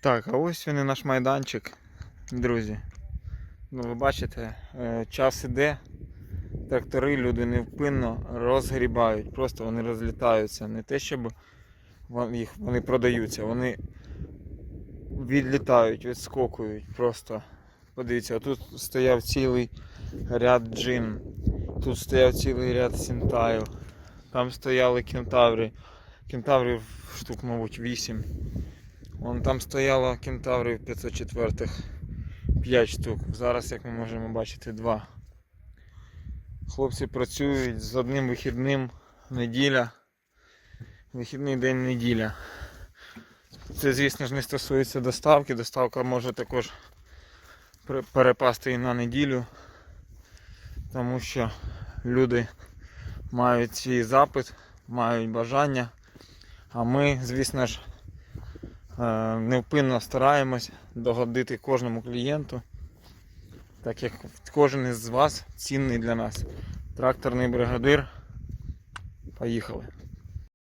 Так, а ось він і наш майданчик, друзі. Ну, ви бачите, е, час іде, трактори люди невпинно розгрібають, просто вони розлітаються. Не те, щоб їх, вони продаються, вони відлітають, відскокують просто. Подивіться, тут стояв цілий ряд джин, тут стояв цілий ряд сінтаїв, там стояли кентаври. Кентаврів штук, мабуть, 8. Вон там стояло кентаврів 504 5 штук. Зараз, як ми можемо бачити, 2. Хлопці працюють з одним вихідним неділя. Вихідний день неділя. Це, звісно ж, не стосується доставки. Доставка може також перепасти і на неділю, тому що люди мають свій запит, мають бажання. А ми, звісно ж, невпинно стараємось догодити кожному клієнту, так як кожен із вас цінний для нас. Тракторний бригадир. Поїхали.